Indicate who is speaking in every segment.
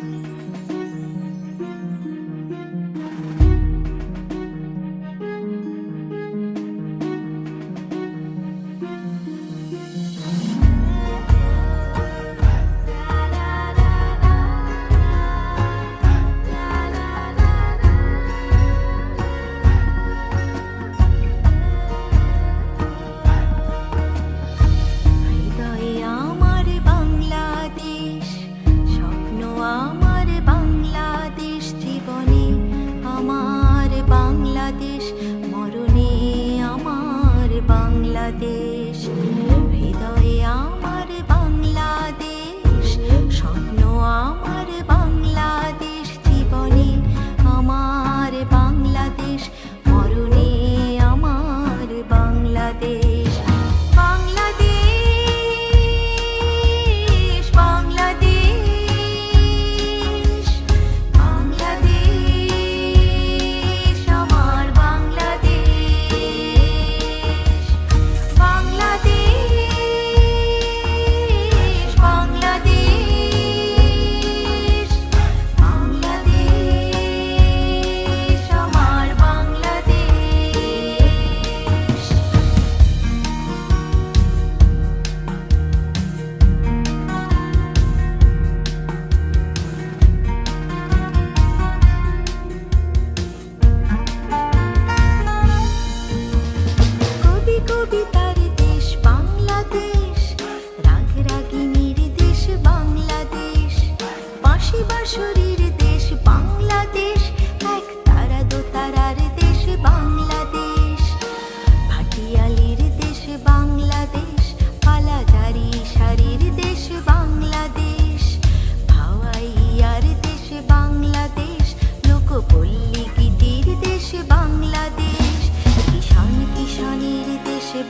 Speaker 1: Bye.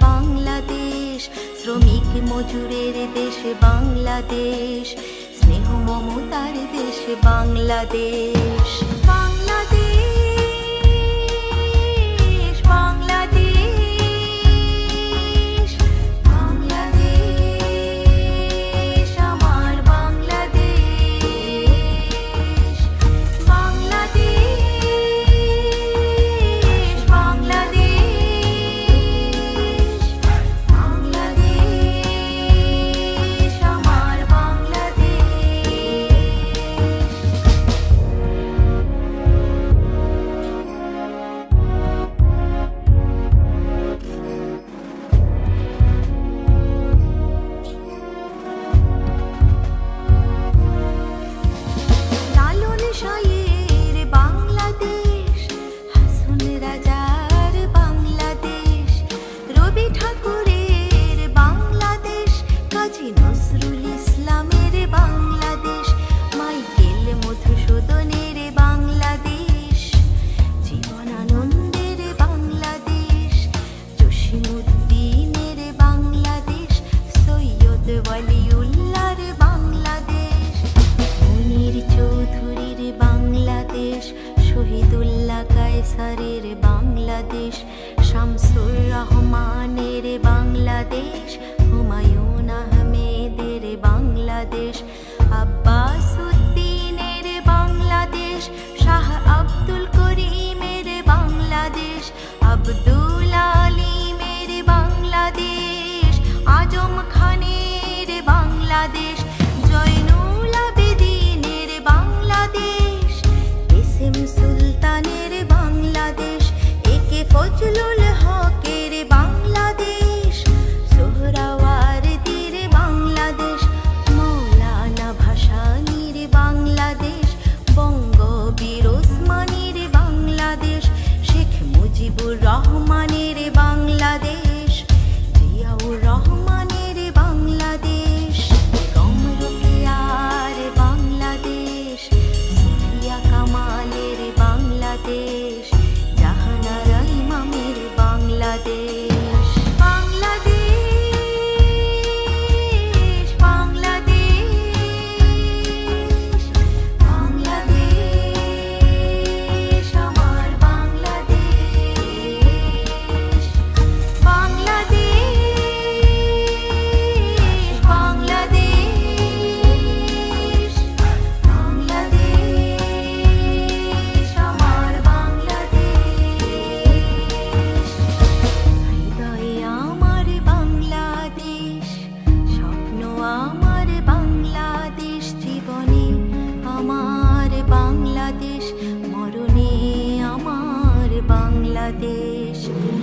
Speaker 1: Bangladesh শ্রমিক মজুরের দেশ বাংলাদেশ স্নেহ মমতার দেশ বাংলাদেশ। শামসুর রহমানের বাংলাদেশ dish.